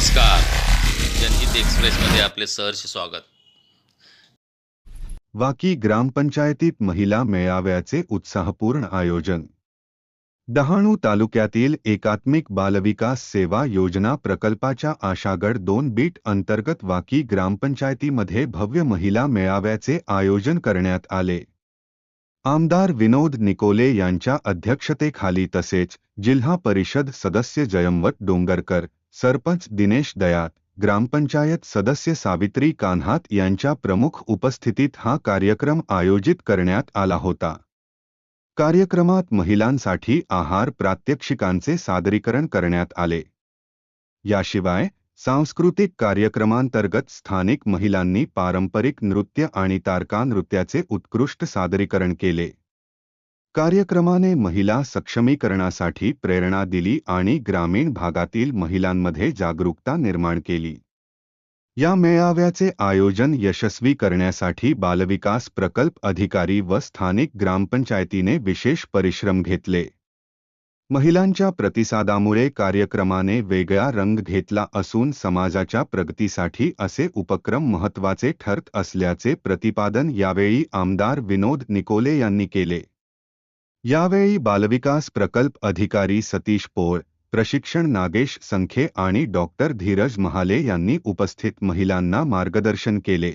नमस्कार. जनहित एक्सप्रेसमध्ये आपले सहर्ष स्वागत. वाकी ग्रामपंचायतीत महिला मेळाव्याचे उत्साहपूर्ण आयोजन. डहाणू तालुक्यातील एकात्मिक बालविकास सेवा योजना प्रकल्पाच्या आशागड दोन बीट अंतर्गत वाकी ग्रामपंचायतीमध्ये भव्य महिला मेळाव्याचे आयोजन करण्यात आले. आमदार विनोद निकोले यांच्या अध्यक्षतेखाली तसेच जिल्हा परिषद सदस्य जयंवत डोंगरकर सरपंच दिनेश दयात ग्रामपंचायत सदस्य सावित्री कान्हात यांच्या प्रमुख उपस्थितीत हा कार्यक्रम आयोजित करण्यात आला होता. कार्यक्रमात महिलांसाठी आहार प्रात्यक्षिकांचे सादरीकरण करण्यात आले. याशिवाय सांस्कृतिक कार्यक्रमांतर्गत स्थानिक महिलांनी पारंपरिक नृत्य आणि तारका नृत्याचे उत्कृष्ट सादरीकरण केले. कार्यक्रमाने महिला सक्षमीकरणासाठी प्रेरणा दिली आणि ग्रामीण भागातील महिलांमध्ये जागरूकता निर्माण केली. या मेळाव्याचे आयोजन यशस्वी करण्यासाठी बालविकास प्रकल्प अधिकारी व स्थानिक ग्रामपंचायतीने विशेष परिश्रम घेतले. महिलांच्या प्रतिसादामुळे कार्यक्रमाने वेगळा रंग घेतला असून समाजाच्या प्रगतीसाठी असे उपक्रम महत्त्वाचे ठरत असल्याचे प्रतिपादन यावेळी आमदार विनोद निकोले यांनी केले. यावेळी बालविकास प्रकल्प अधिकारी सतीश पोळ प्रशिक्षण नागेश संखे आणि डॉक्टर धीरज महाले यांनी उपस्थित महिलांना मार्गदर्शन केले.